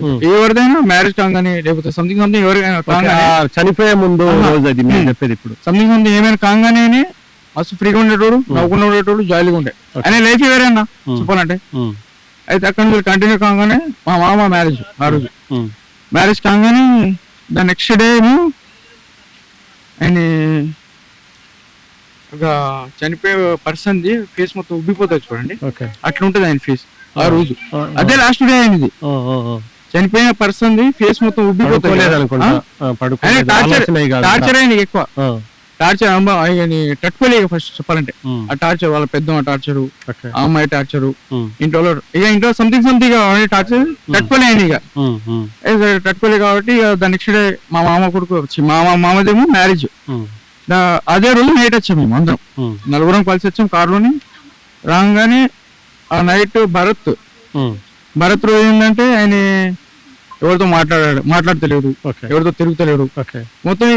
ఉమ్. ఎవరిదైనా మ్యారేజ్ కాగానే లేకపోతే సంథింగ్ సంథింగ్ ఎవరికైనా చనిపోయే ముందు. రోజు అది ఉమ్. చెప్పేది ఇప్పుడు. సంథింగ్ సంథింగ్ ఏమైనా కాగానే మస్తు ఫ్రీగా ఉండేటోడు నవ్వుకుండా ఉండేటోడు జాలీగా ఉండే. ఆయన లైఫ్ వేరేనా ఉమ్. చెప్పాలంటే. అయితే అక్కడ నుంచి కంటిన్యూ కాగానే మా మామ మ్యారేజ్ ఆ రోజు. మ్యారేజ్ కాగానే ద నెక్స్ట్ డే ఏమో ఒక చనిపోయే పర్సన్ది ఫేస్ మొత్తం ఉబ్బిపోతుంది చూడండి. అట్లా ఉంటుంది ఆయన ఫేస్ ఆ రోజు. అదే లాస్ట్ డే అయింది. చనిపోయిన పర్సన్ది ఫేస్ మొత్తం ఉబ్బిపోతుంది టార్చర్ అయింది ఎక్కువ. టార్చర్ అమ్మ ఆయన తట్టుకోలేక ఫస్ట్ చెప్పాలంటే. ఆ. టార్చర్ వాళ్ళ పెద్ద టార్చర్ ఆ అమ్మాయి టార్చర్. ఇంట్లో ఇక ఇంట్లో సంథింగ్ సంథింగ్ టార్చర్ తట్టుకోలేని ఇక. ఉమ్, ఉమ్, ఏ సరే, తట్టుకోలే కాబట్టి ఇక ద నెక్స్ట్ డే మా మామ కొడుకు వచ్చి మా మామదేమో మ్యారేజ్ అదే రోజు నైట్ వచ్చాం మేము అందరం. నలుగురం కలిసి వచ్చాం కారులోని. రాగానే ఆ నైట్ భరత్ భరత్ రోజు ఏంటంటే ఆయన ఎవరితో మాట్లాడాడు మాట్లాడతలేడు. ఓకే. ఎవరితో తిరుగుతలేడు. ఓకే. మొత్తం ఇక